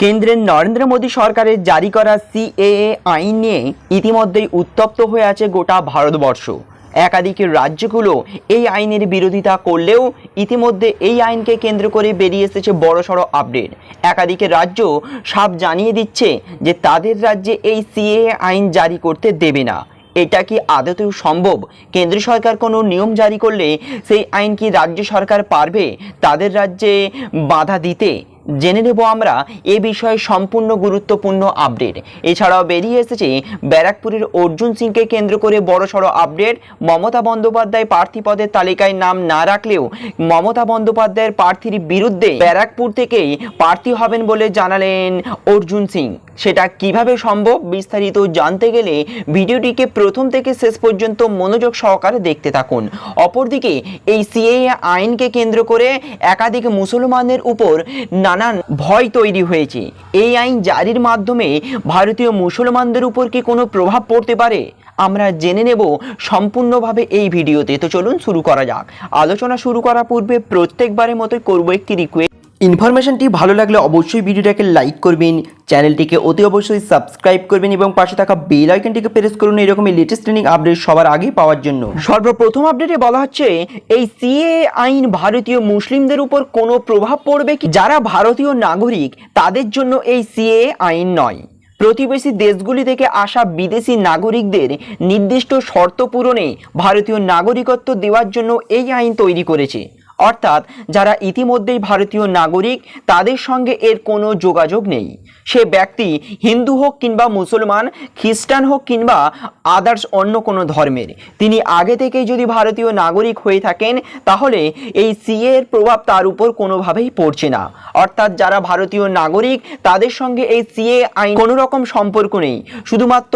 কেন্দ্রের নরেন্দ্র মোদী সরকারের জারি করা সিএএ আইন নিয়ে ইতিমধ্যেই উত্তপ্ত হয়ে আছে গোটা ভারতবর্ষ। একাধিক রাজ্যগুলো এই আইনের বিরোধিতা করলেও ইতিমধ্যে এই আইনকে কেন্দ্র করে বেরিয়ে এসেছে বড়সড় আপডেট। একাধিক রাজ্য সাপ জানিয়ে দিচ্ছে যে তাদের রাজ্যে এই সিএএ আইন জারি করতে দেবে না। এটা কি আদতেও সম্ভব? কেন্দ্র সরকার কোনো নিয়ম জারি করলে সেই আইন কি রাজ্য সরকার পারবে তাদের রাজ্যে বাধা দিতে? জেনে নেব আমরা এ বিষয়ে সম্পূর্ণ গুরুত্বপূর্ণ আপডেট এছাড়াও বেরিয়ে এসেছে ব্যারাকপুরের অর্জুন সিংকে কেন্দ্র করে বড়সড় আপডেট মমতা বন্দ্যোপাধ্যায় প্রার্থী পদের তালিকায় নাম না রাখলেও মমতা বন্দ্যোপাধ্যায়ের প্রার্থীর বিরুদ্ধে ব্যারাকপুর থেকেই প্রার্থী হবেন বলে জানালেন অর্জুন সিং। সেটা কীভাবে সম্ভব বিস্তারিত জানতে গেলে ভিডিওটিকে প্রথম থেকে শেষ পর্যন্ত মনোযোগ সহকারে দেখতে থাকুন। অপরদিকে এই সিএ আইনকে কেন্দ্র করে একাধিক মুসলমানের উপর নানান ভয় তৈরি হয়েছে। এই আইন জারির মাধ্যমে ভারতীয় মুসলমানদের উপর কি কোনো প্রভাব পড়তে পারে? আমরা জেনে নেব সম্পূর্ণভাবে এই ভিডিওতে। তো চলুন শুরু করা যাক। আলোচনা শুরু করা পূর্বে প্রত্যেকবারের মতোই করব একটি রিকোয়েস্ট ইনফরমেশনটি ভালো লাগলে অবশ্যই ভিডিওটাকে লাইক করবেন, চ্যানেলটিকে অতি অবশ্যই সাবস্ক্রাইব করবেন এবং পাশে থাকা বেল আইকনটিকে প্রেস করুন এরকমই লেটেস্ট ট্রেনিং আপডেট সবার আগে পাওয়ার জন্য। সর্বপ্রথম আপডেটে বলা হচ্ছে, এই সিএ আইন ভারতীয় মুসলিমদের উপর কোনো প্রভাব পড়বে কি? যারা ভারতীয় নাগরিক, তাদের জন্য এই সিএ আইন নয়। প্রতিবেশী দেশগুলি থেকে আসা বিদেশি নাগরিকদের নির্দিষ্ট শর্ত পূরণে ভারতীয় নাগরিকত্ব দেওয়ার জন্য এই আইন তৈরি করেছে। অর্থাৎ যারা ইতিমধ্যেই ভারতীয় নাগরিক, তাদের সঙ্গে এর কোনো যোগাযোগ নেই। সে ব্যক্তি হিন্দু হোক কিংবা মুসলমান, খ্রিস্টান হোক কিংবা আদার্স অন্য কোনো ধর্মের। তিনি আগে থেকেই যদি ভারতীয় নাগরিক হয়ে থাকেন, তাহলে এই সিএ এর প্রভাব তার উপর কোনোভাবেই পড়ছে না। অর্থাৎ যারা ভারতীয় নাগরিক, তাদের সঙ্গে এই সিএ আইন কোনো রকম সম্পর্ক নেই। শুধুমাত্র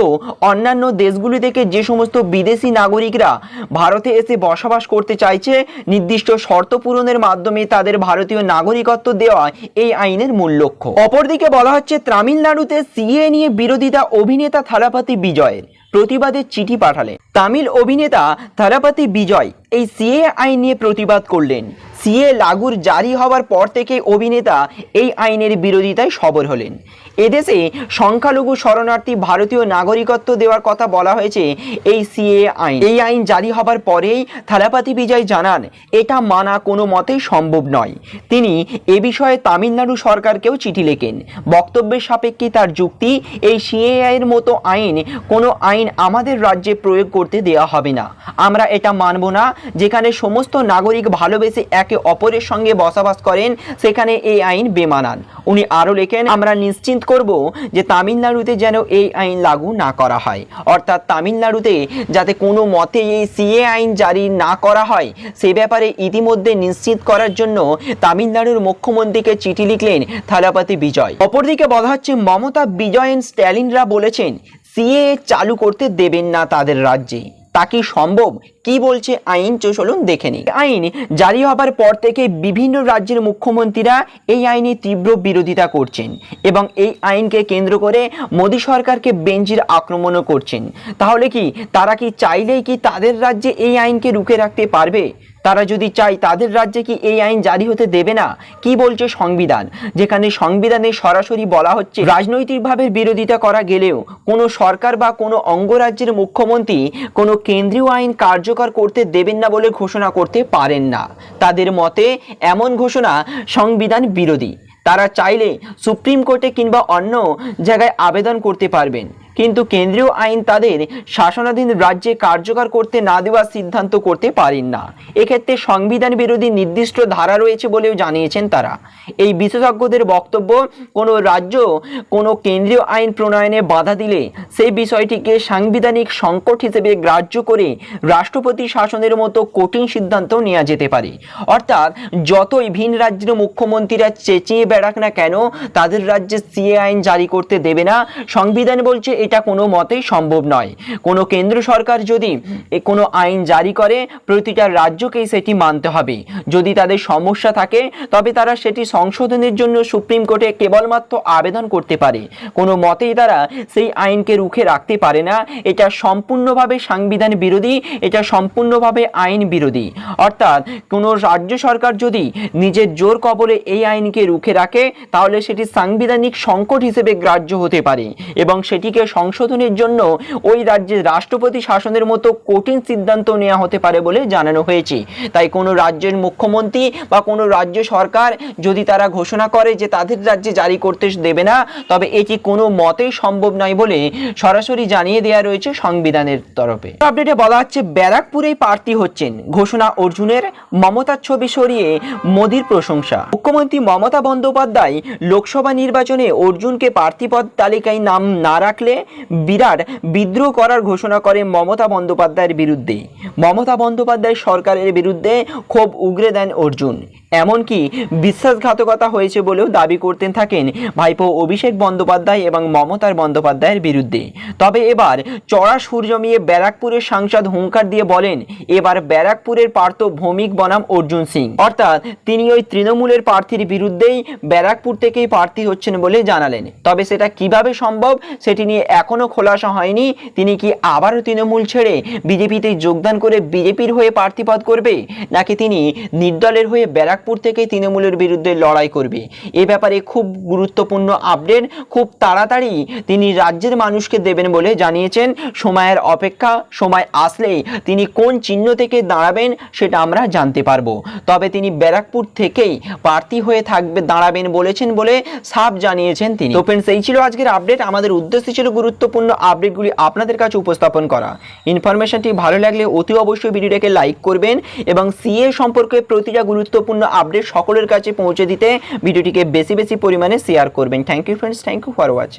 অন্যান্য দেশগুলি থেকে যে সমস্ত বিদেশি নাগরিকরা ভারতে এসে বসবাস করতে চাইছে, নির্দিষ্ট শর্ত পূরণের মাধ্যমে তাদের ভারতীয় নাগরিকত্ব দেওয়া এই আইনের মূল লক্ষ্য। অপরদিকে বলা হচ্ছে, তামিলনাড়ুতে সিএ নিয়ে বিরোধিতা অভিনেতা থালাপাতি বিজয়ের প্রতিবাদের চিঠি পাঠালেন তামিল অভিনেতা থালাপাতি বিজয় এই সিএ আইন নিয়ে প্রতিবাদ করলেন। সিএ লাগুর জারি হওয়ার পর থেকে অভিনেতা এই আইনের বিরোধিতায় সবর হলেন। এদেশে সংখ্যালঘু শরণার্থী ভারতীয় নাগরিকত্ব দেওয়ার কথা বলা হয়েছে এই সিএ আইন। এই আইন জারি হবার পরেই থালাপাতি বিজয় জানান, এটা মানা কোনো মতেই সম্ভব নয়। তিনি এ বিষয়ে তামিলনাড়ু সরকারকেও চিঠি লেখেন। বক্তব্যের সাপেক্ষে তার যুক্তি, এই সিএআই এর মতো আইন কোনো আইন আমাদের রাজ্যে প্রয়োগ করতে দেওয়া হবে না। আমরা এটা মানব না যেখানে সমস্ত নাগরিক ভালোবেসে একে অপরের সঙ্গে বসবাস করেন, সেখানে এই আইন বেমানান। উনি আরও লেখেন, আমরা নিশ্চিত করব যে তামিলনাড়ুতে যেন এই আইন লাগু না করা হয়। অর্থাৎ তামিলনাড়ুতে যাতে কোনো মতে এই সিএ আইন জারি না করা হয়, সে ব্যাপারে ইতিমধ্যে নিশ্চিত করার জন্য তামিলনাড়ুর মুখ্যমন্ত্রীকে চিঠি লিখলেন থালাপাতি বিজয়। অপরদিকে বলা হচ্ছে, মমতা বিজয়ন স্ট্যালিনরা বলেছেন, সিএ চালু করতে দেবেন না তাদের রাজ্যে। তা কি সম্ভব? কি বলছে আইন? তো চলুন দেখে নিই। আইন জারি হবার পর থেকে বিভিন্ন রাজ্যের মুখ্যমন্ত্রীরা এই আইনে তীব্র বিরোধিতা করছেন এবং এই আইনকে কেন্দ্র করে মোদী সরকারকে বেঞ্জির আক্রমণও করছেন। তাহলে কি তারা কি চাইলেই কি তাদের রাজ্যে এই আইনকে রুখে রাখতে পারবে? তারা যদি চায় তাদের রাজ্যে কি এই আইন জারি হতে দেবে না? কি বলছে সংবিধান? যেখানে সংবিধানে সরাসরি বলা হচ্ছে রাজনৈতিকভাবে বিরোধিতা করা গেলেও কোনো সরকার বা কোনো অঙ্গরাজ্যের মুখ্যমন্ত্রী কোনো কেন্দ্রীয় আইন কার্যকর করতে দেবেন না বলে ঘোষণা করতে পারেন না। তাদের মতে এমন ঘোষণা সংবিধান বিরোধী। তারা চাইলে সুপ্রিম কোর্টে কিংবা অন্য জায়গায় আবেদন করতে পারবেন। কিন্তু কেন্দ্রীয় আইন তাদের শাসনাধীন রাজ্যে কার্যকর করতে না দেওয়ার সিদ্ধান্ত করতে পারেন না। এক্ষেত্রে সংবিধান বিরোধী নির্দিষ্ট ধারা রয়েছে বলেও জানিয়েছেন তারা। এই বিশেষজ্ঞদের বক্তব্য, কোনো রাজ্য, কোনো কেন্দ্রীয় আইন প্রণয়নে বাধা দিলে সেই বিষয়টিকে সাংবিধানিক সংকট হিসেবে গ্রাহ্য করে রাষ্ট্রপতি শাসনের মতো কঠিন সিদ্ধান্ত নেওয়া যেতে পারে। অর্থাৎ যতই ভিন রাজ্যের মুখ্যমন্ত্রীরা চেঁচিয়ে বেড়াক না কেন, তাদের রাজ্যে সিএ আইন জারি করতে দেবে না। সংবিধান বলছে এটা কোনো মতেই সম্ভব নয়। কোনো কেন্দ্র সরকার যদি কোনো আইন জারি করে, প্রতিটা রাজ্যকেই সেটি মানতে হবে। যদি তাদের সমস্যা থাকে, তবে তারা সেটি সংশোধনের জন্য সুপ্রিম কোর্টে কেবলমাত্র আবেদন করতে পারে। কোনো মতেই তারা সেই আইনকে রুখে রাখতে পারে না। এটা সম্পূর্ণভাবে সাংবিধান বিরোধী, এটা সম্পূর্ণভাবে আইন বিরোধী। অর্থাৎ কোনো রাজ্য সরকার যদি নিজের জোর কবলে এই আইনকে রুখে রাখে, তাহলে সেটি সাংবিধানিক সংকট হিসেবে গ্রাহ্য হতে পারে এবং সেটিকে সংশোধনের জন্য ওই রাজ্যের রাষ্ট্রপতি শাসনের মতো কঠিন সিদ্ধান্ত নেওয়া হতে পারে বলে জানানো হয়েছে। তাই কোনো রাজ্যের মুখ্যমন্ত্রী বা কোনো রাজ্য সরকার যদি তারা ঘোষণা করে যে তাদের রাজ্যে জারি করতে দেবে না, তবে এটি কোনো মতেই সম্ভব নয় বলে সরাসরি জানিয়ে দেওয়া রয়েছে সংবিধানের তরফে। আপডেটে বলা হচ্ছে, ব্যারাকপুরেই প্রার্থী হচ্ছেন ঘোষণা অর্জুনের মমতার ছবি সরিয়ে মোদির প্রশংসা। মুখ্যমন্ত্রী মমতা বন্দ্যোপাধ্যায় লোকসভা নির্বাচনে অর্জুনকে প্রার্থীপদ তালিকায় নাম না রাখলে বিরাট বিদ্রোহ করার ঘোষণা করে মমতা বন্দ্যোপাধ্যায়ের বিরুদ্ধে। মমতা বন্দ্যোপাধ্যায় সরকারের বিরুদ্ধে ক্ষোভ উগরে দেন অর্জুন। এমনকি বিশ্বাসঘাতকতা হয়েছে বলেও দাবি করতেন থাকেন ভাইপো অভিষেক বন্দ্যোপাধ্যায় এবং মমতার বন্দ্যোপাধ্যায়ের বিরুদ্ধে। তবে এবার চড়া সুর জমিয়ে ব্যারাকপুরের সাংসদ হুঙ্কার দিয়ে বলেন, এবার ব্যারাকপুরের পার্থ ভৌমিক বনাম অর্জুন সিং। অর্থাৎ তিনি ওই তৃণমূলের প্রার্থীর বিরুদ্ধেই ব্যারাকপুর থেকেই প্রার্থী হচ্ছেন বলে জানালেন। তবে সেটা কীভাবে সম্ভব, সেটি নিয়ে এখনও খোলাসা হয়নি। তিনি কি আবারও তৃণমূল ছেড়ে বিজেপিতে যোগদান করে বিজেপির হয়ে প্রার্থীপদ করবে? নাকি তিনি নির্দলের হয়ে ব্যারাকপুর থেকে তৃণমূলের বিরুদ্ধে লড়াই করবে? এ ব্যাপারে খুব গুরুত্বপূর্ণ আপডেট। খুব তাড়াতাড়ি তিনি রাজ্যের মানুষকে দেবেন বলে জানিয়েছেন। সময়ের অপেক্ষা, সময় আসলেই তিনি কোন চিহ্ন থেকে দাঁড়াবেন সেটা আমরা জানতে পারব। তবে তিনি ব্যারাকপুর থেকেই প্রার্থী হয়ে থাকবে, দাঁড়াবেন বলেছেন বলে সাফ জানিয়েছেন তিনি। তো ফ্রেন্ডস এই ছিল আজকের আপডেট। আমাদের উদ্দেশ্য ছিল গুরুত্বপূর্ণ আপডেটগুলি আপনাদের কাছে উপস্থাপন করা। ইনফরমেশনটি ভালো লাগলে অতি অবশ্যই ভিডিওটাকে লাইক করবেন এবং সিএ সম্পর্কে প্রতিটা গুরুত্বপূর্ণ আপডেট সকলের কাছে পৌঁছে দিতে ভিডিওটিকে বেশি বেশি পরিমাণে শেয়ার করবেন। Thank you friends thank you for watch